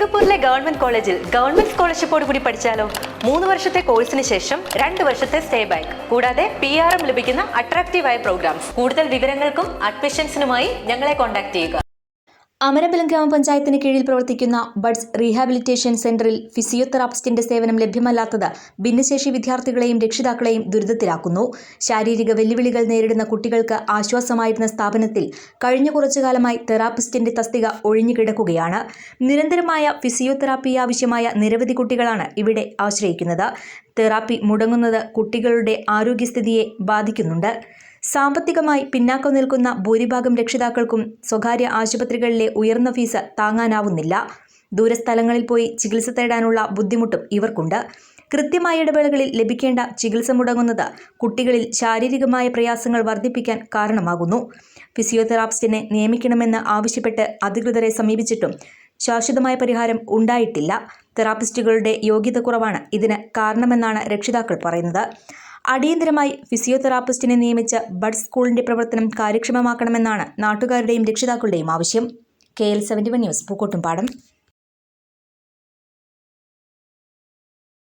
Government കോളേജിൽ government സ്കോളർഷിപ്പോട് കൂടി പഠിച്ചാലോ? മൂന്ന് വർഷത്തെ കോഴ്സിന് ശേഷം രണ്ട് വർഷത്തെ സ്റ്റേ ബാക്ക്. കൂടാതെ പി എം ലഭിക്കുന്ന അട്രാക്റ്റീവായ പ്രോഗ്രാംസ് കൂടുതൽ വിവരങ്ങൾക്കും അഡ്മിഷൻസിനുമായി ഞങ്ങളെ കോൺടാക്ട് ചെയ്യുക. അമരമ്പലം ഗ്രാമപഞ്ചായത്തിന് കീഴിൽ പ്രവർത്തിക്കുന്ന ബഡ്സ് റീഹാബിലിറ്റേഷൻ സെന്ററിൽ ഫിസിയോതെറാപ്പിസ്റ്റിന്റെ സേവനം ലഭ്യമല്ലാത്തത് ഭിന്നശേഷി വിദ്യാർത്ഥികളെയും രക്ഷിതാക്കളെയും ദുരിതത്തിലാക്കുന്നു. ശാരീരിക വെല്ലുവിളികൾ നേരിടുന്ന കുട്ടികൾക്ക് ആശ്വാസമായിരുന്ന സ്ഥാപനത്തിൽ കഴിഞ്ഞ കുറച്ചു കാലമായി തെറാപ്പിസ്റ്റിന്റെ തസ്തിക ഒഴിഞ്ഞുകിടക്കുകയാണ് നിരന്തരമായ ഫിസിയോതെറാപ്പി ആവശ്യമായ നിരവധി കുട്ടികളാണ് ഇവിടെ ആശ്രയിക്കുന്നത്. തെറാപ്പി മുടങ്ങുന്നത് കുട്ടികളുടെ ആരോഗ്യസ്ഥിതിയെ ബാധിക്കുന്നുണ്ട്. സാമ്പത്തികമായി പിന്നാക്കം നിൽക്കുന്ന ഭൂരിഭാഗം രക്ഷിതാക്കൾക്കും സ്വകാര്യ ആശുപത്രികളിലെ ഉയർന്ന ഫീസ് താങ്ങാനാവുന്നില്ല. ദൂരസ്ഥലങ്ങളിൽ പോയി ചികിത്സ തേടാനുള്ള ബുദ്ധിമുട്ടും ഇവർക്കുണ്ട്. കൃത്യമായ ഇടവേളകളിൽ ലഭിക്കേണ്ട ചികിത്സ മുടങ്ങുന്നത് കുട്ടികളിൽ ശാരീരികമായ പ്രയാസങ്ങൾ വർദ്ധിപ്പിക്കാൻ കാരണമാകുന്നു. ഫിസിയോതെറാപ്പിസ്റ്റിനെ നിയമിക്കണമെന്ന് ആവശ്യപ്പെട്ട് അധികൃതരെ സമീപിച്ചിട്ടും ശാശ്വതമായ പരിഹാരം ഉണ്ടായിട്ടില്ല. തെറാപ്പിസ്റ്റുകളുടെ യോഗ്യത കുറവാണ് ഇതിന് കാരണമെന്നാണ് രക്ഷിതാക്കൾ പറയുന്നത്. അടിയന്തരമായി ഫിസിയോതെറാപ്പിസ്റ്റിനെ നിയമിച്ച് ബഡ് സ്കൂളിന്റെ പ്രവർത്തനം കാര്യക്ഷമമാക്കണമെന്നാണ് നാട്ടുകാരുടെയും രക്ഷിതാക്കളുടെയും ആവശ്യം. K L seventy one news Pookkottumpadam.